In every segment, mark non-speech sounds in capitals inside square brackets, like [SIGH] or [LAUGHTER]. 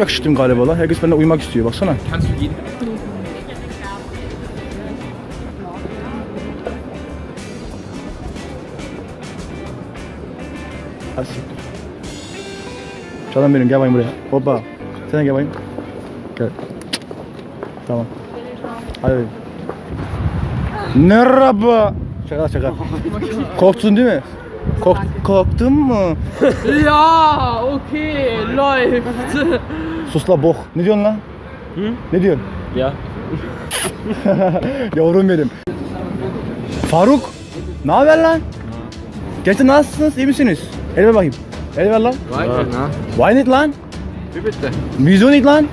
Yakışıklıyım galiba la. Herkes benden uyumak istiyor baksana. Kannst du. Canım benim gel bakayım buraya. Hoppa. Sen de gel bakayım. Gel. Tamam. Hadi. Merhaba. Şaka şaka. Korktun değil mi? Kork korktun mu? Ja, okay, läuft. Sus la bok. Ne diyorsun lan? Ne diyorsun? Ja. [LAUGHS] Yavrum benim. Faruk. Ne haber lan? Gerçekten nasılsınız? İyi misiniz? El ver bakayım. El ver lan. Why not lan? Wie bitte? Wieso nicht lan?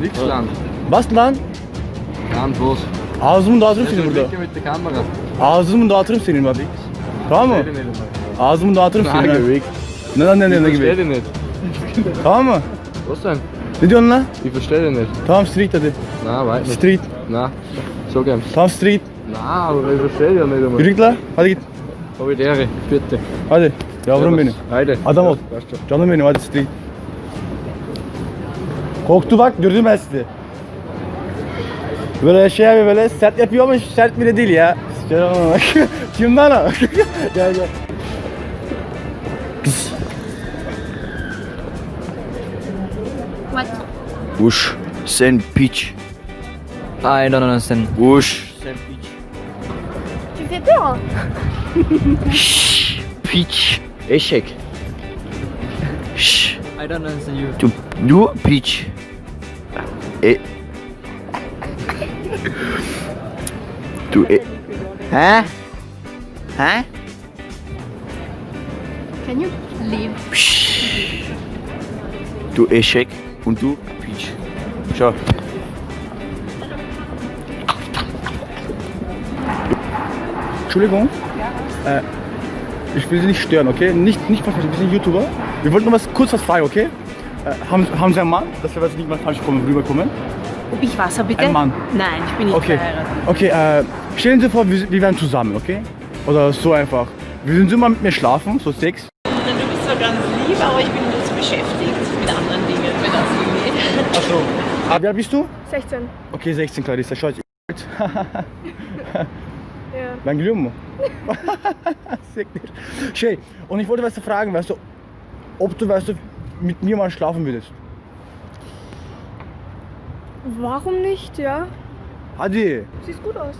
Nix lang. Bas lan. Ganz los. Ağzımı dağıtırım senin burada. Mit der Kamera. Ağzımı dağıtırım senin bak. Tamam mı? Versteh dich nicht. Ağzımı dağıtırım. Gewickt. Ne lan ne ne ne versteh gibi. dich nicht. Tamam mı? Was denn? Ne diyorsun lan? Ich versteh dich nicht. Tamam street hadi. Na, weit nicht. Street. Na, so gern. Tamam street. Na, aber ich versteh dich ja nicht einmal. Yürü git la. Hadi git. Ehre. Bitte. Hadi. Yavrum benim. Haydi. Adam ol. Canım benim hadi street. Korktu bak gördüm ben sizi. Böyle şey abi böyle sert yapıyor ama sert bile değil ya. Canım bak. [LAUGHS] Kim lan o? [LAUGHS] gel gel. What? Wush, sen pitch. I don't understand. Wush, sen pitch. Tu fais peur Şşş, pitch. Eşek. Şşş, I don't understand you. du, du pitch. E... Du e... Hä? Hä? Can you leave? Psch. Du Eschek und du Peach. Schau. Entschuldigung. Äh, ich will Sie nicht stören, okay? Nicht, nicht falsch verstehen, wir sind YouTuber. Wir wollten nur was, kurz was fragen, okay? Äh, haben, haben Sie einen Mann, dass wir jetzt nicht mal falsch kommen, rüberkommen? Ob ich Wasser bitte? Ein Mann. Nein, ich bin nicht Okay. verheiratet. Okay, äh, stellen Sie vor, wir, wir wären zusammen, okay? Oder so einfach. Würden Sie mal mit mir schlafen, so Sex? Du bist so ganz lieb, aber ich bin jetzt beschäftigt mit anderen Dingen, wenn das so geht. Achso. Ah, wie alt bist du? 16. Okay, 16 Clarissa, schau jetzt. Ja. Mu? Siktir. Şey, und ich wollte was fragen, weißt du, ob du, weißt du, mit mir mal schlafen würdest. Warum nicht, ja? Hadi. Siehst gut aus.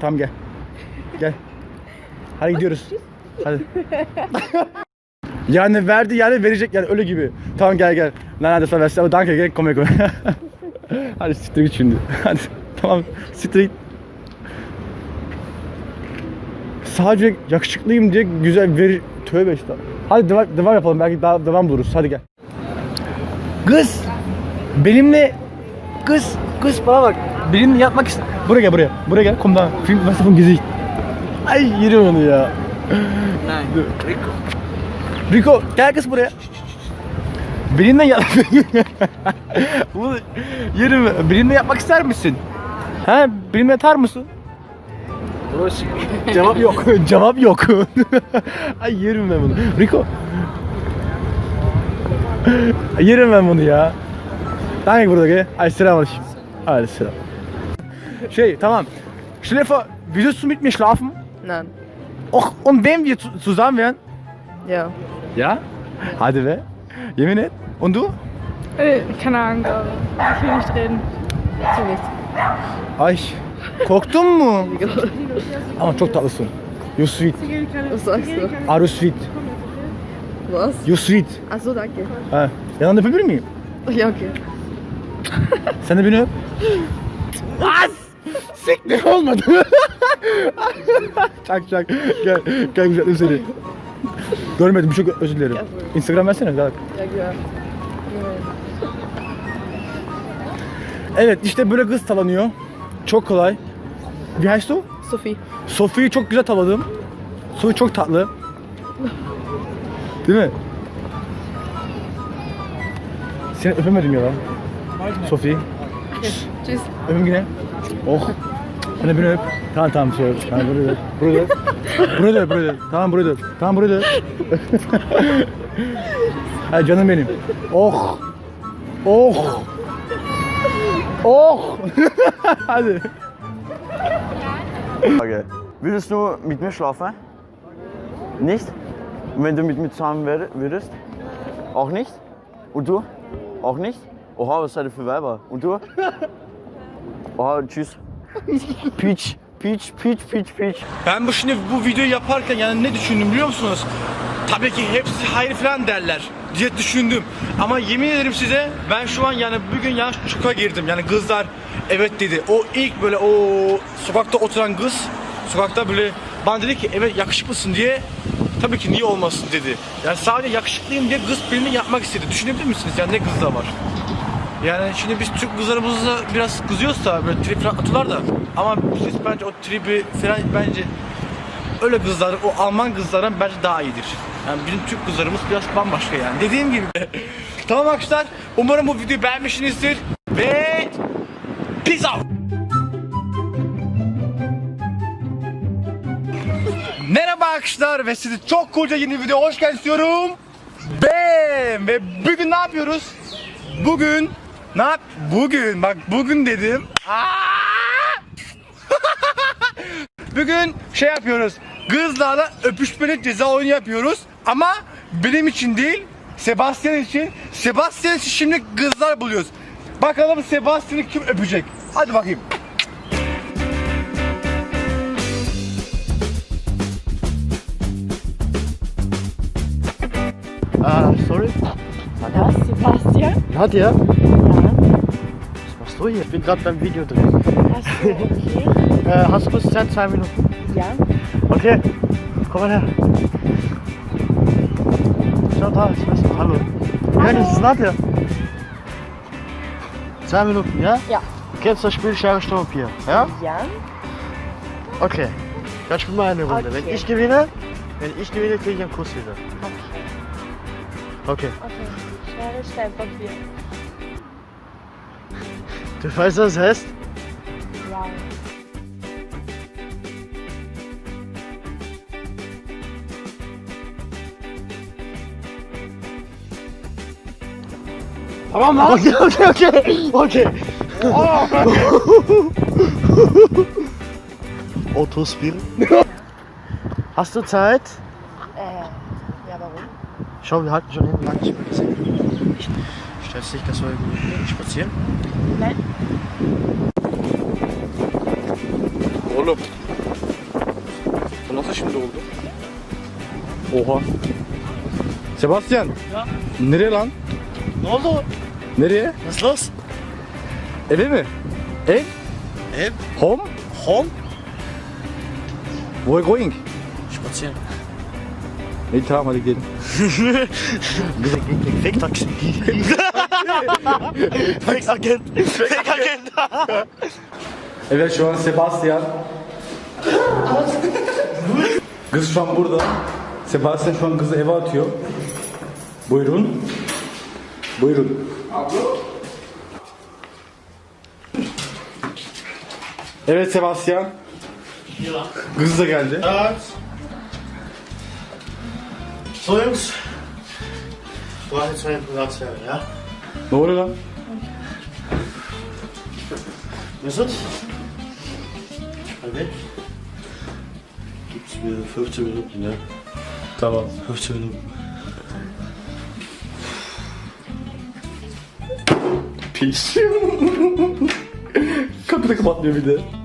Tamam gel. Gel. Hadi gidiyoruz. Hadi. [LAUGHS] yani verdi yani verecek yani öyle gibi. Tamam gel gel. Lan hadi sana versin ama danke gel come come. hadi siktir git şimdi. [LAUGHS] Hadi tamam siktir git. Sadece yakışıklıyım diye güzel ver tövbe işte. Hadi devam, devam yapalım belki daha devam buluruz. Hadi gel. Kız benimle kız kız bana bak. Benimle yatmak ist Buraya gel buraya. Buraya gel. Komm da. Film vom Gesicht. Ay yerim onu ya. Nein. Rico. Rico gel kız buraya. Yat. Bunu yerim. Benimle yapmak ister misin? Ha? Benimle yatar mısın? [LAUGHS] Cevap yok. [LAUGHS] Cevap yok. [LAUGHS] Ay yerim ben bunu. Rico. Ay, yerim ben bunu ya. Danke burada gell? Ay selam aleyküm. Ay selam. Şey tamam. Vor, würdest du mit mir schlafen? Nein. Och, und wenn wir zu- zusammen wären? Ja. Ja? Hadi be. Yemin et. Und du? Äh, keine Ahnung, aber ich will nicht reden. So nicht. Ay. Korktun mu? [LAUGHS] Ama çok tatlısın. You sweet. Was sagst du? Are you sweet? Was? You sweet. Ach so, danke. Ha. Yanında öpebilir miyim? Ja, okay. [LAUGHS] Sen de beni öp. As! Siktir olmadı. [LAUGHS] çak çak. Gel, gel güzelim seni. Görmedim çok özür dilerim. Instagram versene. Ja. Evet işte böyle kız talanıyor. Çok kolay. Wie heißt du? Sophie. Sofi'yi çok güzel taladım. Sofi çok tatlı. Değil mi? Seni öpemedim ya lan. Sofi. Tschüss. Öpüm yine. Oh. Hani beni öp. Tamam tamam buraya öp. Buraya öp. Buraya da öp. Da öp. Tamam öp. Tamam öp. Ha canım benim. Oh. Oh. Oh. Hadi. Okay. Würdest du mit mir schlafen? Nicht? Und wenn du mit mir zusammen würdest? Auch nicht? Und du? Auch nicht? Oha, was seid ihr für Weiber? Und du? Oha, tschüss. Peach, Peach, Peach, Peach, Peach. Ben bu şimdi bu videoyu yaparken yani ne düşündüm biliyor musunuz? Tabii ki hepsi hayır falan derler diye düşündüm. Ama yemin ederim size ben şu an yani bugün yanlış şoka girdim. Yani kızlar evet dedi. O ilk böyle o sokakta oturan kız sokakta böyle bana dedi ki evet yakışıklısın diye tabii ki niye olmasın dedi. Yani sadece yakışıklıyım diye kız benimle yapmak istedi. Düşünebilir misiniz? Yani ne kız da var. Yani şimdi biz Türk kızlarımızla biraz kızıyoruz da böyle trip falan atıyorlar da ama siz bence o tribi falan bence öyle kızlar o Alman kızlardan bence daha iyidir. Yani bizim Türk kızlarımız biraz bambaşka yani. Dediğim gibi. [LAUGHS] tamam arkadaşlar. Umarım bu videoyu beğenmişsinizdir. Ve peace out. Merhaba arkadaşlar ve sizi çok koca yeni bir videoya hoş geldiniz diyorum. Bam! Ve bugün ne yapıyoruz? Bugün ne yap? Bugün bak bugün dedim. [LAUGHS] Bugün şey yapıyoruz. Kızlarla öpüşmeli ceza oyunu yapıyoruz. Ama benim için değil, Sebastian için. Sebastian için şimdi kızlar buluyoruz. Bakalım Sebastian'ı kim öpecek? Hadi bakayım. Ah, sorry. Sebastian? Nadja, hier? Ich bin gerade beim Video drin. Achso, okay. [LAUGHS] Äh, hast du kurz Zeit? Zwei Minuten. Ja. Okay, komm mal her. Schau da, ich weiß nicht. Hallo. Ja, das ist Nadja. Zwei Minuten, ja? Ja. Kennst du das Spiel Schere, Sturm, Papier? Ja? Ja. Okay. Dann spielen wir eine Runde. Wenn Okay. ich gewinne, wenn ich gewinne, kriege ich einen Kuss wieder. Okay. Okay. Schere, Stein, Papier. Du weißt, was das heißt? Ja. Tamam lan. Okay, okay, okay. Okay. Autospir. Hast du Zeit? Äh, ja, warum? Schau, wir halten schon hinten lang nicht Stellst dich, dass wir spazieren? Nein. Oğlum. Bu nasıl şimdi oldu? Oha. Sebastian. Ya? Nereye lan? Ne oldu? Nereye? Was los? Eve mi? Ev? Ev? Home? Home? Where going? Spazieren. İyi tamam hadi gidelim. [LAUGHS] Fake taksi. [LAUGHS] fake agent. Fake agent. [LAUGHS] Evet şu an Sebastian. Kız şu an burada. Sebastian şu an kızı eve atıyor. Buyurun. Buyurun. Evet Sebastian. Kız da geldi. Evet. So Jungs, ich brauche jetzt meine Privatsphäre, ja? Ne oluyor lan? Mesut? Hadi. Gib's mir 15 Minuten, ja? Tamam. 15 Minuten. Pis. [LAUGHS] Kapıyı da kapatmıyor bir de.